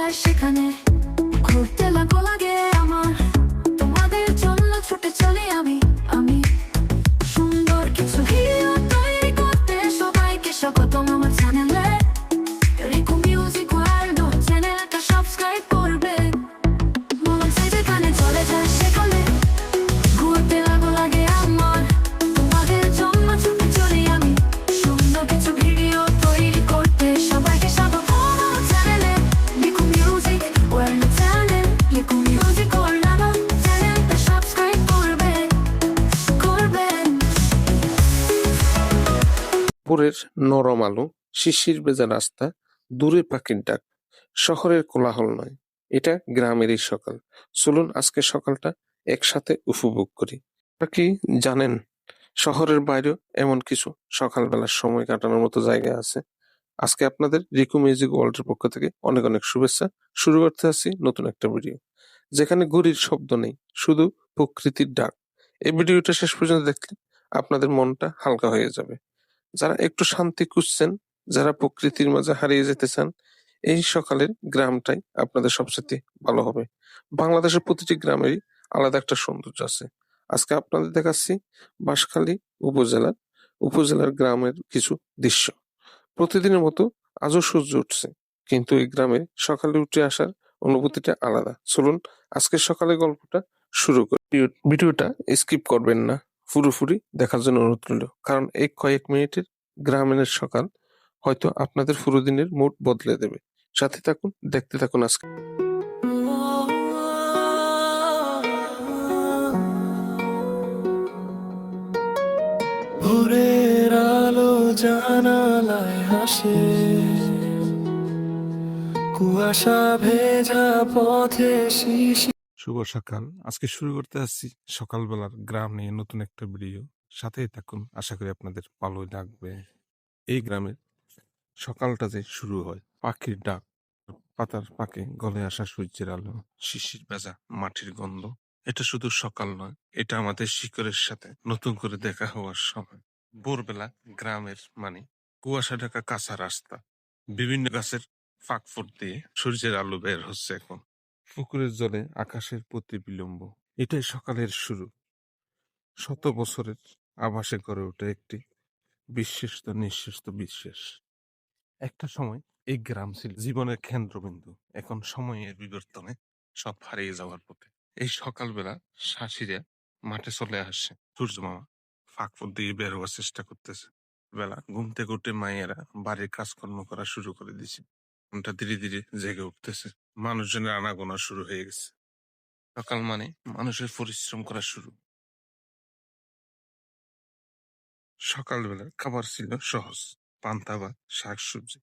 যায় সেখানে ঘুরতে লাগো লাগে নরম আলো, শিশির ভেজা রাস্তা, দূরে পাখির ডাক। শহরের কোলাহল নয়, এটা গ্রামেরই সকাল। চলুন আজকে সকালটা একসাথে উপভোগ করি। কি জানেন, শহরের বাইরেও এমন কিছু সকালবেলার সময় কাটানোর মতো জায়গা আছে? আজকে আপনাদের রিকু মিউজিক ওয়ার্ল্ডের পক্ষ থেকে অনেক অনেক শুভেচ্ছা। শুরু করতে আসছি নতুন একটা ভিডিও। যেখানে ঘড়ির শব্দ নেই, শুধু প্রকৃতির ডাক। এই ভিডিওটা শেষ পর্যন্ত দেখলে আপনাদের মনটা হালকা হয়ে যাবে। যারা একটু শান্তি খুঁজছেন যারা প্রকৃতির মাঝে হারিয়ে যেতে চান এই সকালের গ্রামটাই আপনাদের সবচেয়ে ভালো হবে। বাংলাদেশের প্রতিটি গ্রামেরই আলাদা একটা সৌন্দর্য আছে। আজকে আপনাদের দেখাচ্ছি বাঁশখালী উপজেলার উপজেলার গ্রামের কিছু দৃশ্য। প্রতিদিনের মতো আজও সূর্য উঠছে কিন্তু এই গ্রামে সকালে উঠে আসার অনুভূতিটা আলাদা। চলুন আজকের সকালে গল্পটা শুরু করি। ভিডিওটা স্কিপ করবেন না। পুরোপুরি দেখার জন্য অনুরোধ রইল। কারণ এই কয়েক মিনিটের গ্রামীণের সকাল হয়তো আপনাদের পুরো দিনের মুড বদলে দেবে। সাথে থাকুন, দেখতে থাকুন আজকে। ভোরের আলো জানালায় হাসে কুয়াশা ভেজা পথে শিশি শুভ সকাল। আজকে শুরু করতে আসছি সকালবেলার গ্রাম নিয়ে নতুন একটা ভিডিও সাথেই থাকুন, আশা করি আপনাদের ভালোই লাগবে। এই গ্রামের সকালটা যে শুরু হয়, পাখির ডাক, পাতার পাকে গলে আসা সূর্যের আলো, শিশির ভেজা মাটির গন্ধ, এটা শুধু সকাল নয়, এটা আমাদের শিকড়ের সাথে নতুন করে দেখা হওয়ার সময়। ভোরবেলা গ্রামের মানে কুয়াশা ঢাকা কাঁচা রাস্তা, বিভিন্ন গাছের ফাঁক ফুট দিয়ে সূর্যের আলো বের হচ্ছে এখন। পুকুরের জলে আকাশের প্রতি বিলম্ব এটাই সকালের শুরু। শত বছরের আভাসে গড়ে ওঠে একটি বিশ্বাস নিঃশ্বাস বিশ্বাস। একটা সময় এই গ্রাম ছিল জীবনের কেন্দ্রবিন্দু। এখন সময়ের বিবর্তনে সব হারিয়ে যাওয়ার পথে। এই সকালবেলা শাসিরা মাঠে চলে আসে। সূর্য মামা ফাঁক ফুট দিয়ে বের হওয়ার চেষ্টা করতেছে। বেলা ঘুম থেকে উঠে মায়েরা বাড়ির কাজকর্ম করা শুরু করে দিছে। ঘুমটা ধীরে ধীরে জেগে উঠতেছে। মানুষজনের আনাগোনা শুরু হয়ে গেছে। সকাল মানে মানুষের পরিশ্রম করা শুরু। সকালবেলা খাবার ছিল সহজ। পান্তা বা শাকসবজি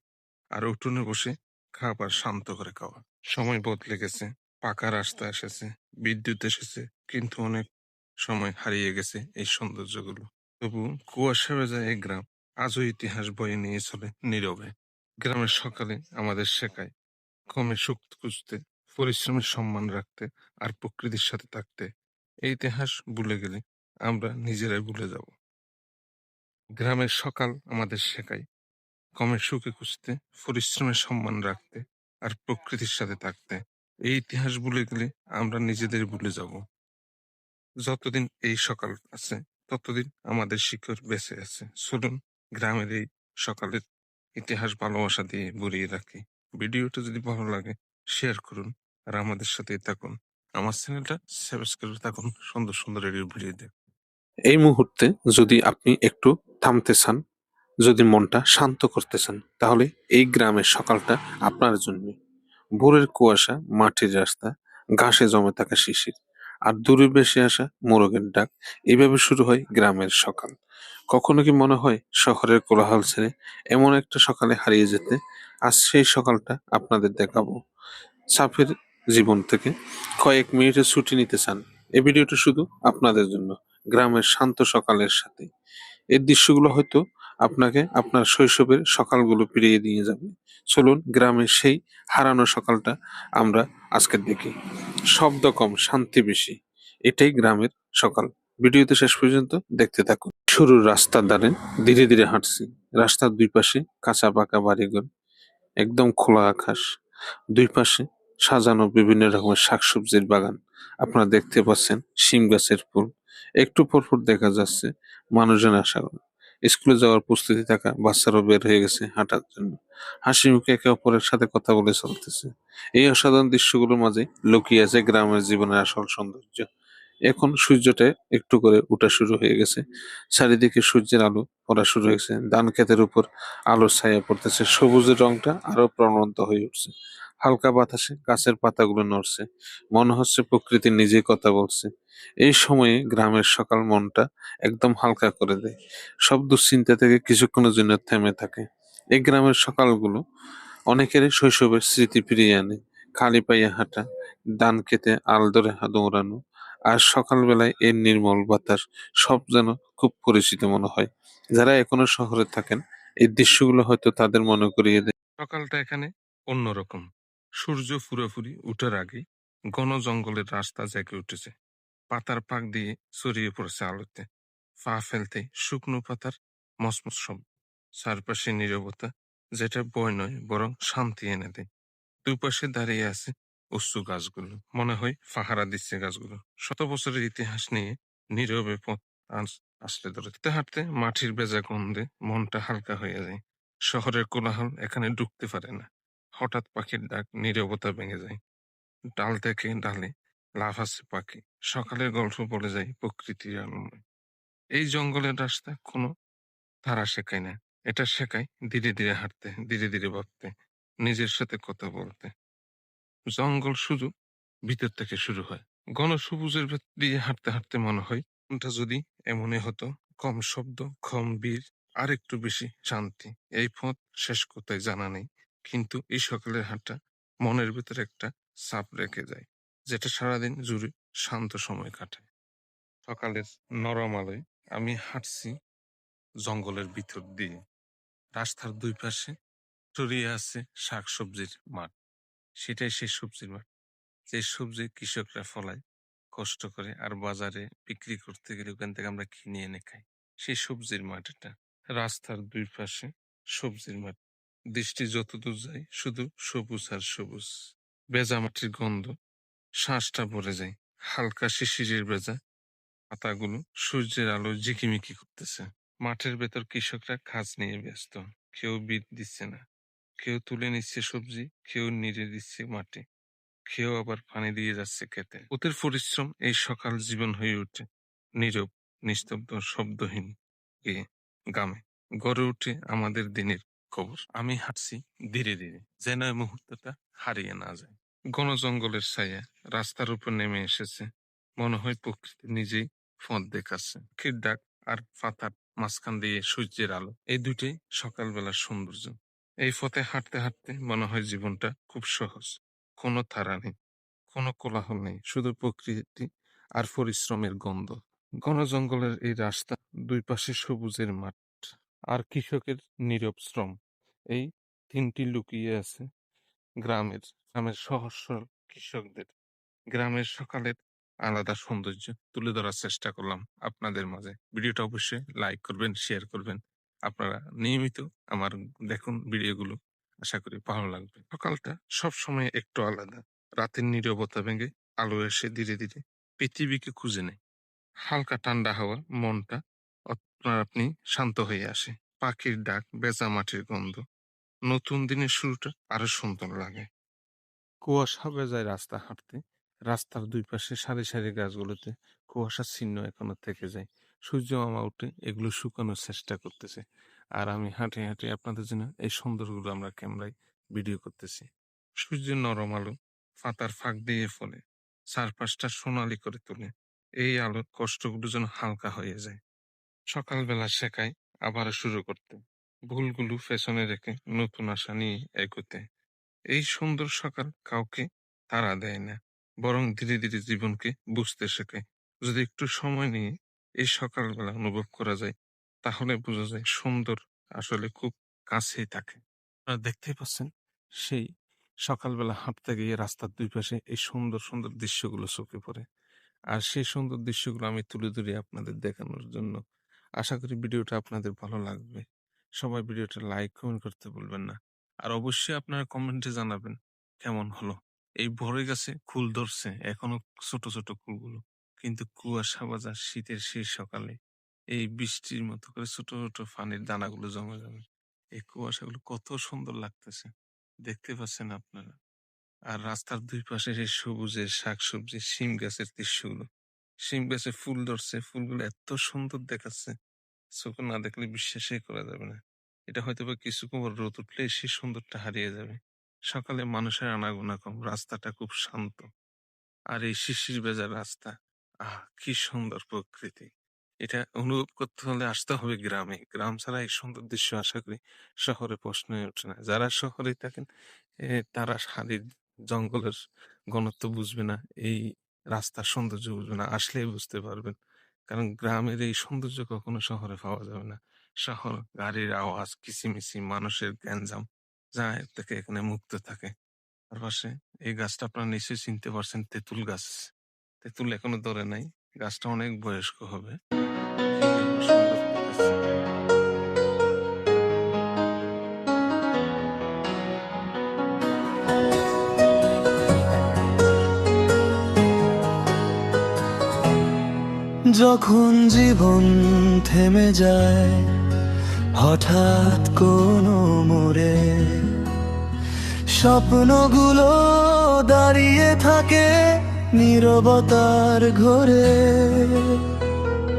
আর উঠোনে বসে খাবার শান্ত করে খাওয়া। সময় বদলে গেছে, পাকা রাস্তা এসেছে, বিদ্যুৎ এসেছে, কিন্তু অনেক সময় হারিয়ে গেছে এই সৌন্দর্যগুলো। তবু কুয়াশা ভেজা এই গ্রাম আজও ইতিহাস বয়ে নিয়ে চলে নীরবে। গ্রামের সকালে আমাদের শেখায় কমে সুখ খুঁজতে, পরিশ্রমের সম্মান রাখতে আর প্রকৃতির সাথে থাকতে। এই ইতিহাস ভুলে গেলে আমরা নিজেরাই ভুলে যাব। গ্রামের সকাল আমাদের শেখায় কমে সুখে খুঁজতে, পরিশ্রমের সম্মান রাখতে আর প্রকৃতির সাথে থাকতে। এই ইতিহাস ভুলে গেলে আমরা নিজেদের ভুলে যাব। যতদিন এই সকাল আছে, ততদিন আমাদের শিকড় বেঁচে আছে। চলুন গ্রামের এই সকালের ইতিহাস ভালোবাসা দিয়ে বুড়িয়ে রাখি। ভিডিওটা যদি ভালো লাগে শেয়ার করুন আর আমাদের সাথে থাকুন। আমার চ্যানেলটা সাবস্ক্রাইব থাকুন, সুন্দর সুন্দর রেডিও ভিডিও দেখ এই মুহূর্তে যদি আপনি একটু থামতে চান, যদি মনটা শান্ত করতে চান, তাহলে এই গ্রামের সকালটা আপনার জন্য। ভোরের কুয়াশা, মাটির রাস্তা, ঘাসে জমে থাকা শিশির আর দূরে বেশি আসা মোরগের ডাক এইভাবে শুরু হয় গ্রামের সকাল। কখনো কি মনে হয় শহরের কোলাহল ছেড়ে এমন একটা সকালে হারিয়ে যেতে? আজ সেই সকালটা আপনাদের দেখাবো। চাপের জীবন থেকে কয়েক মিনিটের ছুটি নিতে চান। এই ভিডিওটা শুধু আপনাদের জন্য, গ্রামের শান্ত সকালের সাথে। এর দৃশ্যগুলো হয়তো আপনাকে আপনার শৈশবের সকালগুলো ফিরিয়ে দিয়ে যাবে। চলুন গ্রামের সেই হারানো সকালটা আমরা আজকে দেখি শব্দ কম, শান্তি বেশি। এটাই গ্রামের সকাল। ভিডিওতে শেষ পর্যন্ত দেখতে থাকুন। শুরুর রাস্তার ধারে ধীরে ধীরে হাঁটছি। রাস্তার দুই পাশে কাঁচা পাকা বাড়িঘর, একদম খোলা আকাশ। দুই পাশে সাজানো বিভিন্ন রকমের শাকসবজির বাগান। আপনারা দেখতে পাচ্ছেন শিম গাছের ফুল। একটু পরপর দেখা যাচ্ছে মানুষজন আসা স্কুলে যাওয়ার প্রস্তুতি থাকা বাচ্চারাও বের হয়ে গেছে হাঁটার জন্য। হাসি মুখে একে অপরের সাথে কথা বলে চলতেছে। এই অসাধারণ দৃশ্যগুলোর মাঝে লুকিয়ে আছে গ্রামের জীবনের আসল সৌন্দর্য। এখন সূর্যটা একটু করে উঠা শুরু হয়ে গেছে। চারিদিকে সূর্যের আলো পড়া শুরু হয়েছে। ধান ক্ষেতের উপর আলোর ছায়া পড়তেছে। সবুজের রংটা আরও প্রাণবন্ত হয়ে উঠছে। হালকা বাতাসে গাছের পাতাগুলো নড়ছে। মনে হচ্ছে প্রকৃতি নিজেই কথা বলছে। এই সময়ে গ্রামের সকাল মনটা একদম হালকা করে দেয়। সব দুশ্চিন্তা থেকে কিছুক্ষণের জন্য থেমে থাকে। এই গ্রামের সকালগুলো অনেকেরই শৈশবের স্মৃতি ফিরিয়ে আনে। খালি পায়ে হাঁটা ধান খেতে আল ধরে দৌড়ানো আর সকালবেলায় এর নির্মল বাতাস সব যেন খুব পরিচিত মনে হয়। যারা এখনও শহরে থাকেন, এই দৃশ্যগুলো হয়তো তাদের মনে করিয়ে দেয়। সকালটা এখানে অন্যরকম। সূর্য ফুরাফুরি উঠার আগে ঘন জঙ্গলের রাস্তা জেগে উঠেছে। পাতার পাক দিয়ে ছড়িয়ে পড়েছে আলোতে। পা ফেলতে শুকনো পাতার মসমস শব্দ। চারপাশে নীরবতা যেটা বয় নয়, বরং শান্তি এনে দেয়। দুপাশে দাঁড়িয়ে আছে উঁচু গাছগুলো, মনে হয় ফাহারা দিচ্ছে গাছগুলো। শত বছরের ইতিহাস নিয়ে নীরবে পথ আস- আসলে ধরে। হাঁটতে মাটির বেজা গন্ধে মনটা হালকা হয়ে যায়। শহরের কোলাহল এখানে ঢুকতে পারে না। হঠাৎ পাখির ডাক নীরবতা ভেঙে যায়। ডাল থেকে ডালে লাফাচ্ছে পাখি। সকালের গল্প বলে যায় প্রকৃতির আনন্দে। এই জঙ্গলের রাস্তা কোনো তারা শেখায় না। এটা শেখায় ধীরে ধীরে হাঁটতে, ধীরে ধীরে ভাবতে, নিজের সাথে কথা বলতে। জঙ্গল শুধু ভিতর থেকে শুরু হয়। ঘন সবুজের ভেতর দিয়ে হাঁটতে হাঁটতে মনে হয় কোনটা যদি এমনই হতো, কম শব্দ, কম বীর আর একটু বেশি শান্তি। এই পথ শেষ কোথায় জানা নেই, কিন্তু এই সকালের হাঁটা মনের ভিতরে একটা চাপ রেখে যায়, যেটা সারাদিন জুড়ে শান্ত সময় কাটায়। সকালের নরম আলোয় আমি হাঁটছি জঙ্গলের ভিতর দিয়ে। রাস্তার দুই পাশে ছড়িয়ে আছে শাকসবজির মাঠ। সেটাই সেই সবজির মাঠ যে সবজি কৃষকরা ফলায়, কষ্ট করে আর বাজারে বিক্রি করতে গেলে ওখান থেকে আমরা কিনে এনে খাই। সেই সবজির মাঠ এটা রাস্তার দুই পাশে সবজির মাঠ। দৃষ্টি যতদূর যায় শুধু সবুজ আর সবুজ। বেজা মাটির গন্ধ শ্বাসটা ভরে যায়। হালকা শিশিরের বেজা পাতাগুলো সূর্যের আলো ঝিকিমিকি করতেছে। মাঠের ভেতর কৃষকরা কাজ নিয়ে ব্যস্ত। কেউ বীজ দিচ্ছে না। কেউ তুলে নিচ্ছে সবজি কেউ নিড়ে দিচ্ছে মাটি কেউ আবার পানি দিয়ে যাচ্ছে খেতে। ওদের পরিশ্রম এই সকাল জীবন হয়ে উঠে নীরব, নিস্তব্ধ, শব্দহীন গিয়ে গ্রামে। গড়ে উঠে আমাদের দিনের খবর। আমি হাঁটছি ধীরে ধীরে যেন মুহূর্তটা হারিয়ে না যায়। ঘন জঙ্গলের ছায়া রাস্তার উপর নেমে এসেছে। মনে হয় প্রকৃতি নিজেই পথ দেখাচ্ছে। খির ডাক আর পাতার মাঝখান দিয়ে সূর্যের আলো, এই দুটোই সকালবেলার সৌন্দর্য। এই পথে হাঁটতে হাঁটতে মনে হয় জীবনটা খুব সহজ। কোনো তাড়া নেই, কোনো কোলাহল নেই, শুধু প্রকৃতি আর পরিশ্রমের গন্ধ। ঘন জঙ্গলের এই রাস্তা দুই পাশে সবুজের মাঠ আর কৃষকের নীরব শ্রম। এই তিনটি লুকিয়ে আছে গ্রামের গ্রামের সহজ কৃষকদের। গ্রামের সকালের আলাদা সৌন্দর্য তুলে ধরার চেষ্টা করলাম আপনাদের মাঝে। ভিডিওটা অবশ্যই লাইক করবেন শেয়ার করবেন। আপনারা নিয়মিত আমার দেখুন ভিডিওগুলো। আশা করি ভালো লাগবে। সকালটা সব সময় একটু আলাদা। রাতের নীরবতা ভেঙে আলো এসে ধীরে ধীরে পৃথিবীকে খুঁজে নেয়। হালকা ঠান্ডা হাওয়া মনটা আপনার আপনি শান্ত হয়ে আসে। পাখির ডাক বেজা মাটির গন্ধ। নতুন দিনের শুরুটা আরও সুন্দর লাগে। কুয়াশা বেজায় রাস্তা হাঁটতে, রাস্তার দুই পাশে সারি সারি গাছগুলোতে কুয়াশার চিহ্ন এখনও থেকে যায়। সূর্য মামা উঠে এগুলো শুকানোর চেষ্টা করতেছে। আর আমি হাঁটে হাঁটে আপনাদের জন্য এই সুন্দরগুলো আমরা ক্যামেরায় ভিডিও করতেছি। সূর্যের নরম আলো পাতার ফাঁক দিয়ে ফলে, চারপাশটা সোনালি করে তোলে। এই আলোর কষ্টগুলো যেন হালকা হয়ে যায়। সকালবেলা শেখায় আবার শুরু করতে। ভুলগুলো পেছনে রেখে নতুন আশা নিয়ে এগোতে। এই সুন্দর সকাল কাউকে তাড়া দেয় না। বরং ধীরে ধীরে জীবনকে বুঝতে শেখায়। যদি একটু সময় নিয়ে এই সকালবেলা অনুভব করা যায়, তাহলে বোঝা যায় সুন্দর আসলে খুব কাছেই থাকে। আপনারা দেখতেই পাচ্ছেন, সেই সকালবেলা হাঁটতে গিয়ে রাস্তার দুই পাশে এই সুন্দর সুন্দর দৃশ্যগুলো চোখে পড়ে। আর সেই সুন্দর দৃশ্যগুলো আমি তুলে ধরে আপনাদের দেখানোর জন্য। আশা করি ভিডিওটা আপনাদের ভালো লাগবে। সবাই ভিডিওটা লাইক, কমেন্ট করতে বলবেন না। আর অবশ্যই আপনারা কমেন্টে জানাবেন, কেমন হলো? এই ভরে গেছে ফুল ধরছে, এখনও ছোট ছোট ফুলগুলো কিন্তু কুয়াশা বাজার শীতের শেষ সকালে এই বৃষ্টির মতো করে ছোট ছোট পানির দানাগুলো জমে জমে এই কুয়াশাগুলো কত সুন্দর লাগতেছে। দেখতে পাচ্ছেন আপনারা। আর রাস্তার দুই পাশে সেই সবুজের শাকসবজি, শিম গাছের দৃশ্যগুলো। শিম গাছে ফুল ধরছে, ফুলগুলো এত সুন্দর দেখাচ্ছে। চোখে না দেখলে বিশ্বাসই করা যাবে না। এটা হয়তো বা কিছু পর রোদ উঠলে সেই সুন্দরটা হারিয়ে যাবে। সকালে মানুষের আনাগোনা কম, রাস্তাটা খুব শান্ত। আর এই শিশির ভেজা রাস্তা আহ, কি সুন্দর প্রকৃতি। এটা অনুভব করতে হলে আসতে হবে গ্রামে। গ্রাম ছাড়া এই সুন্দর দৃশ্য আশা করি শহরে প্রশ্নই ওঠে না। যারা শহরে থাকেন তারা হাড়ির জঙ্গলের ঘনত্ব বুঝবে না, এই রাস্তার সৌন্দর্য বুঝবে না, আসলেই বুঝতে পারবেন। কারণ গ্রামের এই সৌন্দর্য কখনো শহরে পাওয়া যাবে না। শহর, গাড়ির আওয়াজ কিচিমিচি মানুষের গ্যাঞ্জাম, যা থেকে এখানে মুক্ত থাকে। তার পাশে এই গাছটা আপনারা নিশ্চয়ই চিনতে পারছেন, তেঁতুল গাছ। তেঁতুল এখনও ধরে নাই গাছটা অনেক বয়স্ক হবে। যখন জীবন থেমে যায়, হঠাৎ কোনো মোড়ে স্বপ্নগুলো দাঁড়িয়ে থাকে নীরবতার ঘরে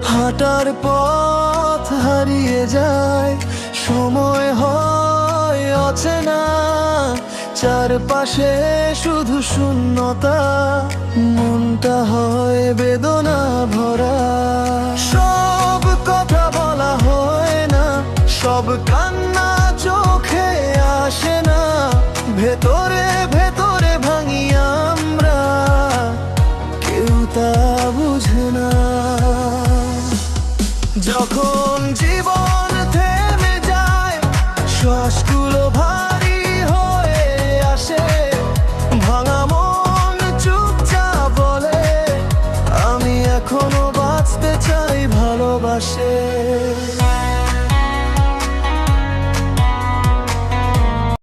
হাঁটার পথ হারিয়ে যায়, সময় হয় অচেনা। চারপাশে শুধু শূন্যতা, মনটা হয় বেদনা ভরা। সব কথা বলা হয় না, সব কান্না চোখে আসে না। ভেতরে ভেতরে ভাঙি আমরা কেউ তা বুঝে যখন